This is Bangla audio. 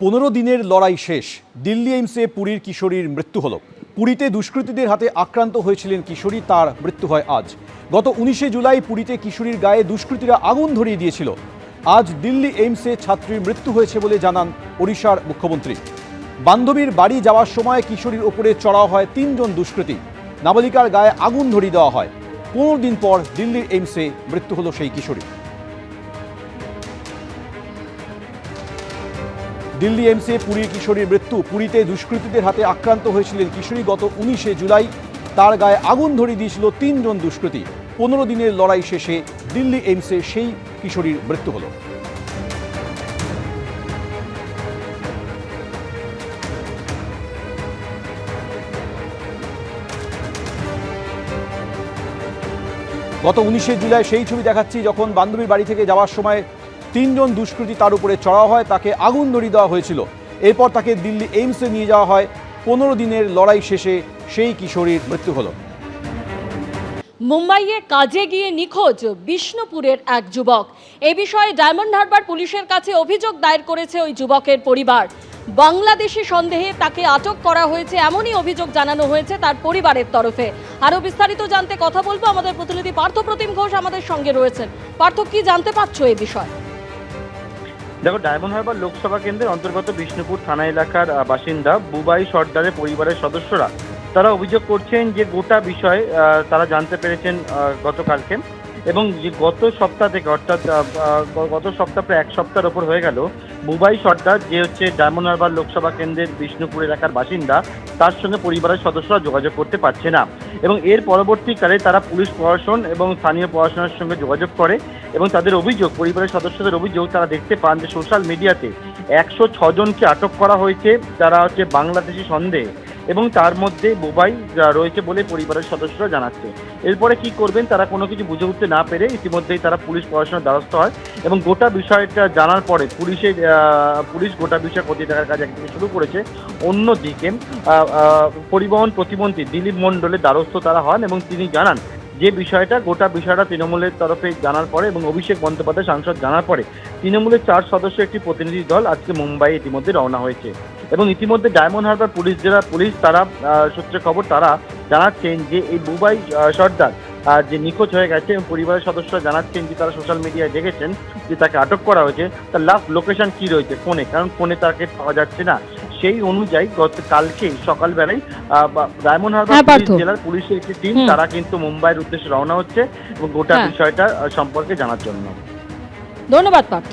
পনেরো দিনের লড়াই শেষ। দিল্লি এইমসে পুরীর কিশোরীর মৃত্যু হলো। পুরীতে দুষ্কৃতীদের হাতে আক্রান্ত হয়েছিলেন কিশোরী, তার মৃত্যু হয় আজ। গত উনিশে জুলাই পুরীতে কিশোরীর গায়ে দুষ্কৃতীরা আগুন ধরিয়ে দিয়েছিল। আজ দিল্লি এইমসে ছাত্রীর মৃত্যু হয়েছে বলে জানান ওড়িশার মুখ্যমন্ত্রী। বান্ধবীর বাড়ি যাওয়ার সময় কিশোরীর ওপরে চড়াও হয় তিনজন দুষ্কৃতী। নাবালিকার গায়ে আগুন ধরিয়ে দেওয়া হয়। পনেরো দিন পর দিল্লির এইমসে মৃত্যু হলো সেই কিশোরী দিল্লি এমসে পুরীর কিশোরীর মৃত্যু। পুরীতে দুষ্কৃতীদের হাতে আক্রান্ত হয়েছিলেন কিশোরী। গত উনিশে জুলাই তার গায়ে আগুন ধরিয়ে দিয়েছিল তিনজন দুষ্কৃতী। পনেরো দিনের লড়াই শেষে দিল্লি এইমসে সেই কিশোরীর মৃত্যু হলো। গত উনিশে জুলাই সেই ছবি দেখাচ্ছি যখন বান্ধবীর বাড়ি থেকে যাওয়ার সময় তিনজন দুষ্কৃতী তার উপরে চড়া হয়, তাকে আগুন ধরিয়ে দেওয়া হয়েছিল। এরপর তাকে দিল্লি এইমসে নিয়ে যাওয়া হয়। পনেরো দিনের লড়াই শেষে সেই কিশোরীর মৃত্যু হলো। মুম্বাইয়ে কাজে গিয়ে নিখোঁজ বিষ্ণুপুরের এক যুবক। এ বিষয়ে ডায়মন্ড হারবার পুলিশের কাছে অভিযোগ দায়ের করেছে ওই যুবকের পরিবার। বাংলাদেশি সন্দেহে তাকে আটক করা হয়েছে এমনই অভিযোগ জানানো হয়েছে তার পরিবারের তরফে। আরও বিস্তারিত জানতে কথা বলব আমাদের প্রতিনিধি পার্থ প্রতিম ঘোষ আমাদের সঙ্গে রয়েছেন। পার্থ, কি জানতে পারছ এই বিষয়? দেখো, ডায়মন্ড হারবার লোকসভা কেন্দ্রের অন্তর্গত বিষ্ণুপুর থানা এলাকার বাসিন্দা বুবাই সর্দারের পরিবারের সদস্যরা, তারা অভিযোগ করছেন যে গোটা বিষয়ে তারা জানতে পেরেছেন গতকালকে। এবং যে গত সপ্তাহ থেকে, অর্থাৎ গত সপ্তাহ প্রায় এক সপ্তাহের ওপর হয়ে গেল বুবাই সর্দার, যে হচ্ছে ডায়মন্ড হারবার লোকসভা কেন্দ্রের বিষ্ণুপুর এলাকার বাসিন্দা, তার সঙ্গে পরিবারের সদস্যরা যোগাযোগ করতে পারছে না। এবং এর পরবর্তীকালে তারা পুলিশ প্রশাসন এবং স্থানীয় প্রশাসনের সঙ্গে যোগাযোগ করে এবং তাদের অভিযোগ, পরিবারের সদস্যদের অভিযোগ তারা দেখতে পান যে সোশ্যাল মিডিয়াতে একশো ছজনকে আটক করা হয়েছে, যারা হচ্ছে বাংলাদেশি সন্দেহে। এবং তার মধ্যে বোবাই রয়েছে বলে পরিবারের সদস্যরা জানাচ্ছে। এরপরে কি করবেন তারা কোনো কিছু বুঝে উঠতে না পেরে ইতিমধ্যেই তারা পুলিশ প্রশাসনের দ্বারস্থ হয় এবং গোটা বিষয়টা জানার পরে পুলিশের পুলিশ গোটা বিষয় খতিয়ে দেখার কাজ একদিকে শুরু করেছে। অন্যদিকে পরিবহন প্রতিমন্ত্রী দিলীপ মণ্ডলের দ্বারস্থ তারা হন এবং তিনি জানান, যে বিষয়টা গোটা বিষয়টা তৃণমূলের তরফে জানার পরে এবং অভিষেক বন্দ্যোপাধ্যায় সাংসদ জানার পরে, তৃণমূলের চার সদস্য একটি প্রতিনিধি দল আজকে মুম্বাই ইতিমধ্যে রওনা হয়েছে। এবং ইতিমধ্যে ডায়মন্ড হারবার পুলিশ জেলা পুলিশ তারা সূত্রে খবর তারা জানাচ্ছেন যে এই বুবাই সর্দার যে নিখোঁজ হয়ে গেছে এবং পরিবারের সদস্যরা জানাচ্ছেন যে তারা সোশ্যাল মিডিয়ায় দেখেছেন যে তাকে আটক করা হয়েছে। তার লাস্ট লোকেশন কি রয়েছে ফোনে? কারণ ফোনে তাকে পাওয়া যাচ্ছে না। সেই অনুযায়ী গত কালকে সকালবেলায় আহ, ডায়মন্ড হারবার হ্যাঁ, পুলিশ জেলার পুলিশের একটি টিম তারা কিন্তু মুম্বাইয়ের উদ্দেশ্যে রওনা হচ্ছে এবং গোটা হ্যাঁ। বিষয়টা সম্পর্কে জানার জন্য। ধন্যবাদ পার্থ।